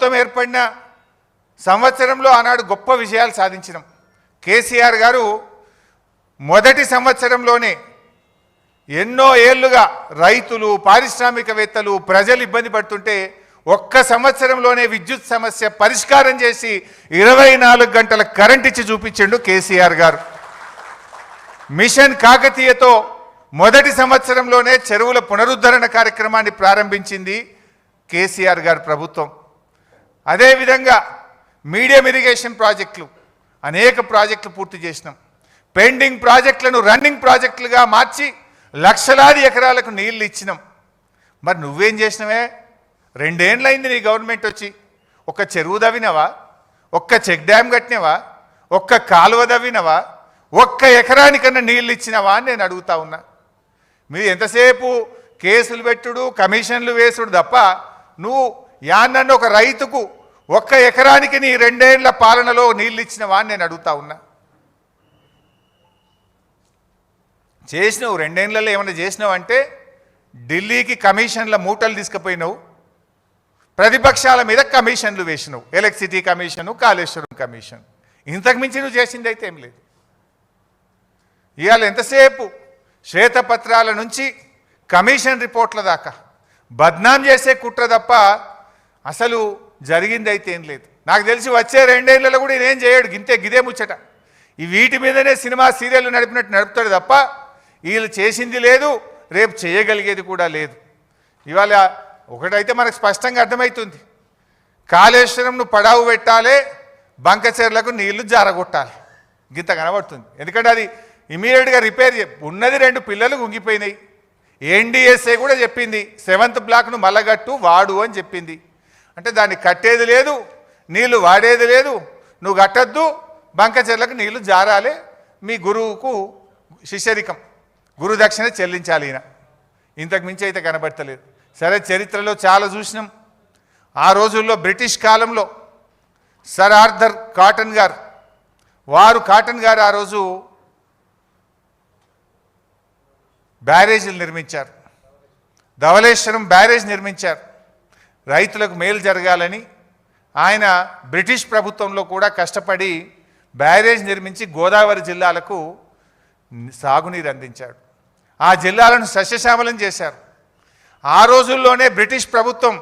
ప్రభుత్వం ఏర్పడిన సంవత్సరంలో ఆనాడు గొప్ప విజయాలు సాధించినాం. కేసీఆర్ గారు మొదటి సంవత్సరంలోనే ఎన్నో ఏళ్ళుగా రైతులు పారిశ్రామికవేత్తలు ప్రజలు ఇబ్బంది పడుతుంటే ఒక్క సంవత్సరంలోనే విద్యుత్ సమస్య పరిష్కారం చేసి ఇరవై నాలుగు గంటల కరెంట్ ఇచ్చి చూపించిండు కేసీఆర్ గారు. మిషన్ కాకతీయతో మొదటి సంవత్సరంలోనే చెరువుల పునరుద్ధరణ కార్యక్రమాన్ని ప్రారంభించింది కేసీఆర్ గారి ప్రభుత్వం. అదేవిధంగా మీడియం ఇరిగేషన్ ప్రాజెక్టులు అనేక ప్రాజెక్టులు పూర్తి చేసినాం. పెండింగ్ ప్రాజెక్టులను రన్నింగ్ ప్రాజెక్టులుగా మార్చి లక్షలాది ఎకరాలకు నీళ్ళు ఇచ్చినాం. మరి నువ్వేం చేసినవే? రెండేండ్లయింది నీ గవర్నమెంట్ వచ్చి ఒక్క చెరువు దవ్వినవా? ఒక్క చెక్ డ్యామ్ కట్టినవా? ఒక్క కాలువ దవ్వినవా? ఒక్క ఎకరానికన్నా నీళ్ళు ఇచ్చినవా అని నేను అడుగుతా ఉన్నా. మీరు ఎంతసేపు కేసులు పెట్టుడు కమిషన్లు వేసుడు తప్ప నువ్వు యాన్నన్ను ఒక రైతుకు ఒక్క ఎకరానికి నీ రెండేళ్ళ పాలనలో నీళ్ళు ఇచ్చినవా అని నేను అడుగుతా ఉన్నా. చేసినావు రెండేళ్ళలో ఏమైనా చేసినావు అంటే ఢిల్లీకి కమిషన్ల మూటలు తీసుకుపోయినావు ప్రతిపక్షాల మీద కమిషన్లు వేసినావు ఎలక్ట్రిసిటీ కమిషను కాళేశ్వరం కమిషన్. ఇంతకు మించి నువ్వు చేసింది అయితే ఏం లేదు. ఇవాళ ఎంతసేపు శ్వేతపత్రాల నుంచి కమిషన్ రిపోర్ట్ల దాకా? బద్నాం చేసే కుట్ర తప్ప అసలు జరిగింది అయితే ఏం లేదు. నాకు తెలిసి వచ్చే రెండేళ్ళలో కూడా నేనేం చేయడు గింతే గిదే ముచ్చట. ఈ వీటి మీదనే సినిమా సీరియల్ నడిపినట్టు నడుపుతాడు తప్ప వీళ్ళు చేసింది లేదు రేపు చేయగలిగేది కూడా లేదు. ఇవాళ ఒకటైతే మనకు స్పష్టంగా అర్థమవుతుంది కాళేశ్వరంను పడావు పెట్టాలి బంకచెర్లకు నీళ్ళు జారగొట్టాలి. గింత కనబడుతుంది. ఎందుకంటే అది ఇమీడియట్గా రిపేర్ ఉన్నది రెండు పిల్లలు గుంగిపోయినాయి. ఎన్డీఎస్ఏ కూడా చెప్పింది సెవెంత్ బ్లాక్ను మల్లగట్టు వాడు అని చెప్పింది. అంటే దాన్ని కట్టేది లేదు నీళ్ళు వాడేది లేదు నువ్వు కట్టద్దు బంకచెర్లకు నీళ్ళు జారాలి మీ గురువుకు శిష్యరికం గురు దక్షిణ చెల్లించాలి ఈయన. ఇంతకు మించి అయితే కనబడతలేదు. సరే చరిత్రలో చాలా చూసినాం. ఆ రోజుల్లో బ్రిటిష్ కాలంలో సర్ ఆర్థర్ కాటన్ గారు వారు కాటన్ గారు ఆ రోజు బ్యారేజీలు నిర్మించారు. ధవళేశ్వరం బ్యారేజ్ నిర్మించారు. రైతులకు మేలు జరగాలని ఆయన బ్రిటిష్ ప్రభుత్వంలో కూడా కష్టపడి బ్యారేజ్ నిర్మించి గోదావరి జిల్లాలకు సాగునీరు అందించాడు. ఆ జిల్లాలను సస్యశ్యామలం చేశారు. ఆ రోజుల్లోనే బ్రిటిష్ ప్రభుత్వం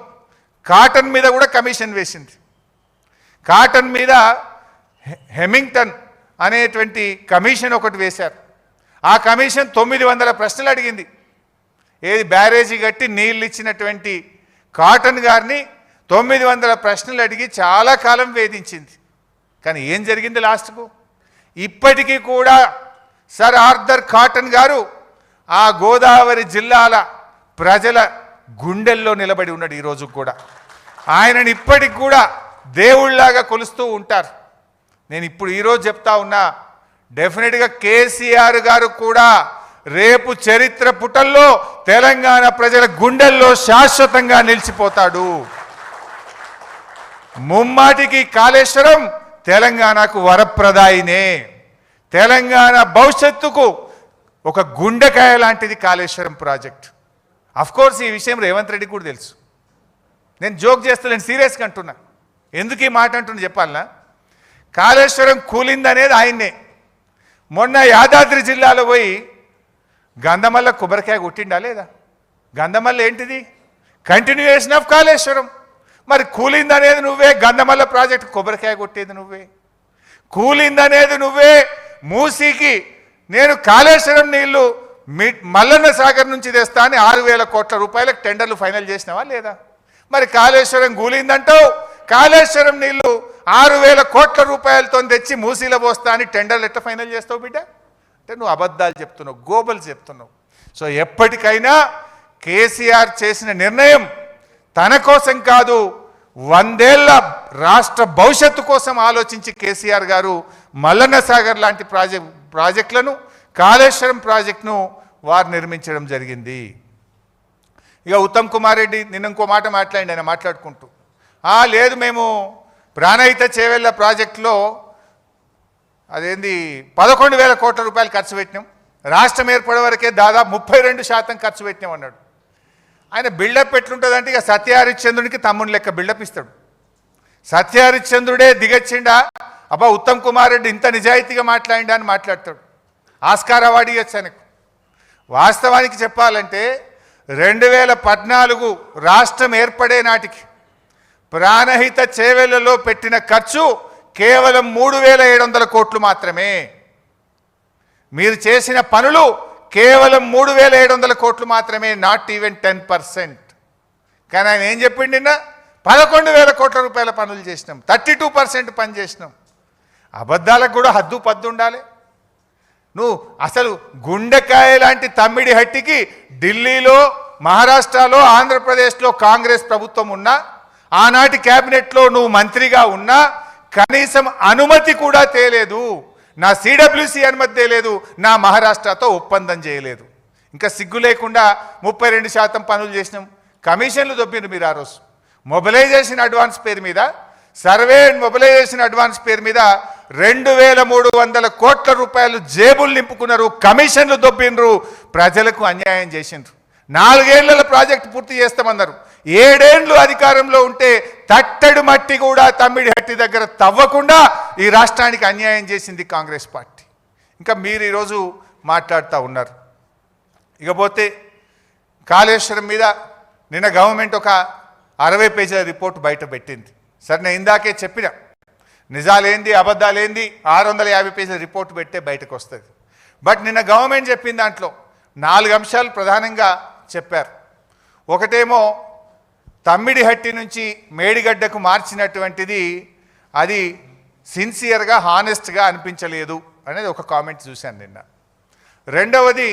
కాటన్ మీద కూడా కమిషన్ వేసింది. కాటన్ మీద హెమింగ్టన్ అనేటువంటి కమిషన్ ఒకటి వేశారు. ఆ కమిషన్ తొమ్మిది వందల ప్రశ్నలు అడిగింది. ఏది బ్యారేజీ కట్టి నీళ్ళు ఇచ్చినటువంటి కాటన్ గారిని తొమ్మిది వందల ప్రశ్నలు అడిగి చాలా కాలం వేధించింది. కానీ ఏం జరిగింది లాస్ట్కు? ఇప్పటికీ కూడా సర్ ఆర్థర్ కాటన్ గారు ఆ గోదావరి జిల్లాల ప్రజల గుండెల్లో నిలబడి ఉన్నాడు ఈరోజు కూడా. ఆయనని ఇప్పటికి కూడా దేవుళ్ళలాగా కొలుస్తూ ఉంటారు. నేను ఇప్పుడు ఈరోజు చెప్తా ఉన్నా డెఫినెట్గా కేసీఆర్ గారు కూడా రేపు చరిత్ర పుటల్లో తెలంగాణ ప్రజల గుండెల్లో శాశ్వతంగా నిలిచిపోతాడు. ముమ్మాటికి కాళేశ్వరం తెలంగాణకు వరప్రదాయినే. తెలంగాణ భవిష్యత్తుకు ఒక గుండెకాయ లాంటిది కాళేశ్వరం ప్రాజెక్ట్. కోర్స్ ఈ విషయం రేవంత్ రెడ్డి కూడా తెలుసు. నేను జోక్ చేస్తలేను సీరియస్గా అంటున్నా. ఎందుకు ఈ మాట అంటున్నా చెప్పాలనా? కాళేశ్వరం కూలిందనేది ఆయన్నే. మొన్న యాదాద్రి జిల్లాలో పోయి గంధమల్ల కొబ్బరికాయ కొట్టిండా లేదా? గంధమల్ల ఏంటిది? Continuation of Kaleshwaram. మరి కూలిందనేది నువ్వే గంధమల్ల ప్రాజెక్ట్ కొబ్బరికాయ కొట్టేది నువ్వే. కూలిందనేది నువ్వే మూసీకి నేను కాళేశ్వరం నీళ్ళు మీ మల్లన్న సాగర్ నుంచి తెస్తా అని ఆరు వేల కోట్ల రూపాయలకు టెండర్లు ఫైనల్ చేసినావా లేదా? మరి కాళేశ్వరం కూలిందంటావు? కాళేశ్వరం నీళ్ళు ఆరు వేల కోట్ల రూపాయలతో తెచ్చి మూసీలో పోస్తా అని టెండర్లు ఎట్లా ఫైనల్ చేస్తావు బిడ్డ? అంటే నువ్వు అబద్ధాలు చెప్తున్నావు గోబలు చెప్తున్నావు. సో ఎప్పటికైనా కేసీఆర్ చేసిన నిర్ణయం తన కోసం కాదు వందేళ్ళ రాష్ట్ర భవిష్యత్తు కోసం ఆలోచించి కేసీఆర్ గారు మల్లన్న సాగర్ లాంటి ప్రాజెక్ట్ ప్రాజెక్టులను కాళేశ్వరం ప్రాజెక్టును వారు నిర్మించడం జరిగింది. ఇక ఉత్తమ్ కుమార్ రెడ్డి నిన్న ఇంకో మాట మాట్లాడి ఆయన మాట్లాడుకుంటూ లేదు మేము ప్రాణహిత చేవెళ్ళ ప్రాజెక్టులో అదేంది? పదకొండు వేల కోట్ల రూపాయలు ఖర్చు పెట్టినాం. రాష్ట్రం ఏర్పడే వరకే దాదాపు ముప్పై రెండు శాతం ఖర్చు పెట్టినాం అన్నాడు. ఆయన బిల్డప్ ఎట్లుంటుందంటే ఇక సత్యహరిశ్చంద్రునికి తమ్ముని లెక్క బిల్డప్ ఇస్తాడు. సత్యహరిశ్చంద్రుడే దిగచ్చిండా అబ్బా ఉత్తమ్ కుమార్ రెడ్డి ఇంత నిజాయితీగా మాట్లాడిండా అని మాట్లాడతాడు. ఆస్కార్ అవార్డు ఇవ్వచ్చు ఆయనకు. వాస్తవానికి చెప్పాలంటే రెండు వేల పద్నాలుగు రాష్ట్రం ఏర్పడే నాటికి ప్రాణహిత చేవెళ్ళలో పెట్టిన ఖర్చు కేవలం మూడు వేల ఏడు వందల కోట్లు మాత్రమే. మీరు చేసిన పనులు కేవలం మూడు వేల ఏడు వందల కోట్లు మాత్రమే నాట్ ఈవెన్ టెన్ పర్సెంట్ కానీ ఆయన ఏం చెప్పిండి నిన్న? పదకొండు వేల కోట్ల రూపాయల పనులు చేసినాం. థర్టీ టూ పర్సెంట్ పని చేసినాం. అబద్ధాలకు కూడా హద్దు పద్దు ఉండాలి. నువ్వు అసలు గుండెకాయ లాంటి తమ్మిడి హట్టికి ఢిల్లీలో మహారాష్ట్రలో ఆంధ్రప్రదేశ్లో కాంగ్రెస్ ప్రభుత్వం ఉన్నా ఆనాటి క్యాబినెట్లో నువ్వు మంత్రిగా ఉన్నా కనీసం అనుమతి కూడా తేలేదు. నా సిడబ్ల్యూసి అనుమతి తేలేదు నా మహారాష్ట్రతో ఒప్పందం చేయలేదు. ఇంకా సిగ్గు లేకుండా ముప్పై రెండు శాతం పనులు చేసినాం. కమిషన్లు దొబ్బిండ్రు మీరు ఆ రోజు. మొబిలైజేషన్ అడ్వాన్స్ పేరు మీద సర్వే అండ్ మొబిలైజేషన్ అడ్వాన్స్ పేరు మీద రెండు వేల మూడు వందల కోట్ల రూపాయలు జేబులు నింపుకున్నారు. కమిషన్లు దొబ్బిండ్రు. ప్రజలకు అన్యాయం చేసిండ్రు. నాలుగేళ్ళ ప్రాజెక్టు పూర్తి చేస్తామన్నారు. ఏడేండ్లు అధికారంలో ఉంటే తట్టడు మట్టి కూడా తమ్మిడి హట్టి దగ్గర తవ్వకుండా ఈ రాష్ట్రానికి అన్యాయం చేసింది కాంగ్రెస్ పార్టీ. ఇంకా మీరు ఈరోజు మాట్లాడుతూ ఉన్నారు. ఇకపోతే కాళేశ్వరం మీద నిన్న గవర్నమెంట్ ఒక అరవై పేజీల రిపోర్ట్ బయట పెట్టింది. సరే నేను ఇందాకే చెప్పిన నిజాలేంది అబద్ధాలేంది ఆరు వందల యాభై పేజీల రిపోర్ట్ పెట్టే బయటకు వస్తుంది. బట్ నిన్న గవర్నమెంట్ చెప్పిన దాంట్లో నాలుగు అంశాలు ప్రధానంగా చెప్పారు. ఒకటేమో తమ్మిడిహట్టి నుంచి మేడిగడ్డకు మార్చినటువంటిది అది సిన్సియర్గా హానెస్ట్గా అనిపించలేదు అనేది ఒక కామెంట్ చూశాను నిన్న. రెండవది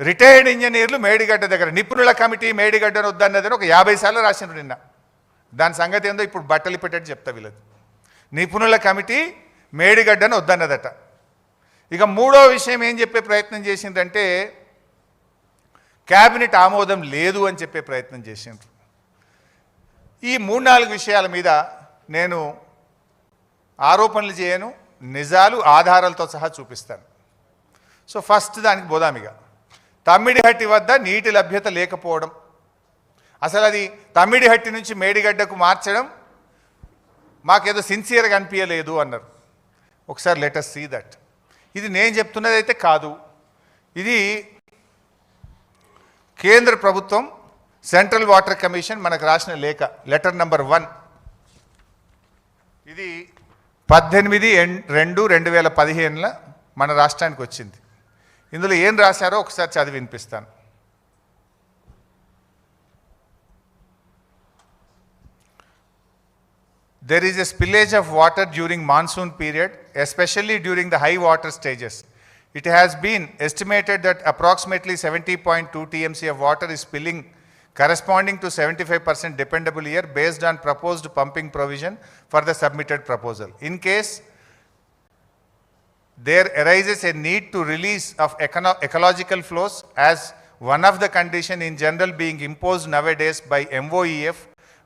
రిటైర్డ్ ఇంజనీర్లు మేడిగడ్డ దగ్గర నిపుణుల కమిటీ మేడిగడ్డను వద్దన్నదని ఒక యాభై సార్లు రాసిండ్రు నిన్న. దాని సంగతి ఏందో ఇప్పుడు బట్టలు పెట్టేట్టు చెప్తా వీళ్ళది. నిపుణుల కమిటీ మేడిగడ్డను వద్దన్నదట. ఇక మూడో విషయం ఏం చెప్పే ప్రయత్నం చేసిందంటే క్యాబినెట్ ఆమోదం లేదు అని చెప్పే ప్రయత్నం చేసిండ్రు. ఈ మూడు నాలుగు విషయాల మీద నేను ఆరోపణలు చేయను నిజాలు ఆధారాలతో సహా చూపిస్తాను. సో ఫస్ట్ దానికి బోదామిగా తమ్మిడిహట్టి వద్ద నీటి లభ్యత లేకపోవడం. అసలు అది తమ్మిడిహట్టి నుంచి మేడిగడ్డకు మార్చడం మాకేదో సిన్సియర్గా అనిపించలేదు అన్నారు. ఒకసారి లెటర్ సీ దట్ ఇది నేను చెప్తున్నది అయితే కాదు. ఇది కేంద్ర ప్రభుత్వం సెంట్రల్ వాటర్ కమిషన్ మనకు రాసిన లేఖ లెటర్ నెంబర్ వన్. ఇది పద్దెనిమిది రెండు రెండు వేల పదిహేనుల మన రాష్ట్రానికి వచ్చింది. ఇందులో ఏం రాశారో ఒకసారి చదివి వినిపిస్తాను. There is a spillage of water during monsoon period especially during the high water stages it has been estimated that approximately seventy point two TMC of water is spilling corresponding to 75% dependable year based on proposed pumping provision for the submitted proposal. In case there arises a need to release of ecological flows as one of the condition in general being imposed nowadays by MOEF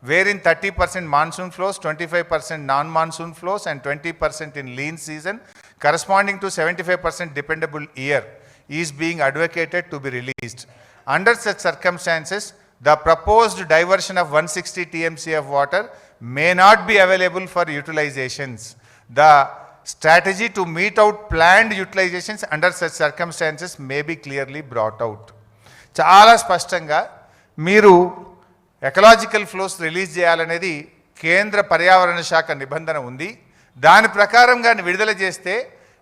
wherein 30% monsoon flows, 25% non-monsoon flows and 20% in lean season corresponding to 75% dependable year is being advocated to be released. Under such circumstances, the proposed diversion of 160 TMC of water may not be available for utilizations. The strategy to meet out planned utilizations under such circumstances may be clearly brought out. చాలా స్పష్టంగా మీరు ecological flows release చేయాలనేది కేంద్ర పర్యావరణ శాఖ నిబంధన ఉంది దాని ప్రకారం కానీ విడుదల చేస్తే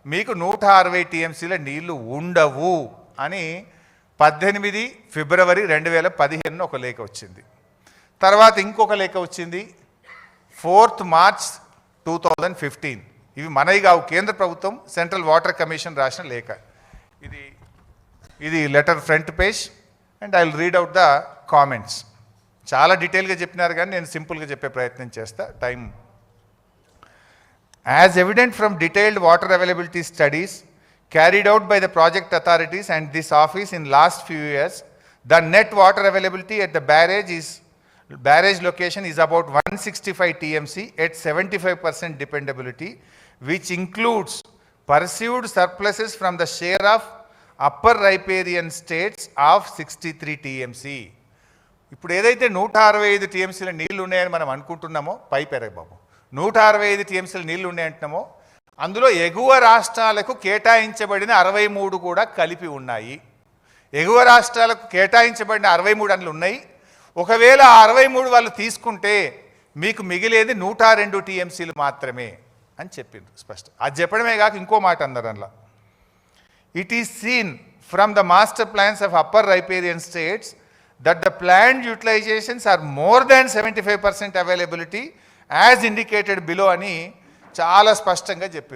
మీకు నూట అరవై టీఎంసీల నీళ్ళు ఉండవు అని పద్దెనిమిది ఫిబ్రవరి రెండు వేల పదిహేనున ఒక లేఖ వచ్చింది. తర్వాత ఇంకొక లేఖ వచ్చింది. Fourth March two thousand fifteen. ఇవి మనవి కావు కేంద్ర ప్రభుత్వం సెంట్రల్ వాటర్ కమిషన్ రాసిన లేఖ. ఇది ఇది letter front page and I will read out the comments. చాలా డీటెయిల్గా చెప్పినారు కానీ నేను సింపుల్గా చెప్పే ప్రయత్నం చేస్తా. Time. As evident from detailed water availability studies carried out by the project authorities and this office in last few years, the net water availability at the barrage is, barrage location is about 165 TMC at 75% dependability, which includes perceived surpluses from the share of upper riparian states of 63 TMC. ఇప్పుడు ఏదైతే నూట అరవై ఐదు టీఎంసీల నీళ్ళు ఉన్నాయని మనం అనుకుంటున్నామో పై పెరగ బాబు నూట అరవై ఐదు టీఎంసీలు నీళ్ళు ఉన్నాయి అంటున్నామో అందులో ఎగువ రాష్ట్రాలకు కేటాయించబడిన అరవై మూడు కూడా కలిపి ఉన్నాయి. ఎగువ రాష్ట్రాలకు కేటాయించబడిన అరవై మూడు అందులో ఉన్నాయి. ఒకవేళ ఆ అరవై మూడు వాళ్ళు తీసుకుంటే మీకు మిగిలేది నూట రెండు టీఎంసీలు మాత్రమే అని చెప్పిండ్రు స్పష్టం. అది చెప్పడమే కాక ఇంకో మాట అన్నారు అందులో. It is seen from the master plans of upper riparian states that the plan utilisations are more than seventy five percent availability as indicated below అని చాలా స్పష్టంగా చెప్పింది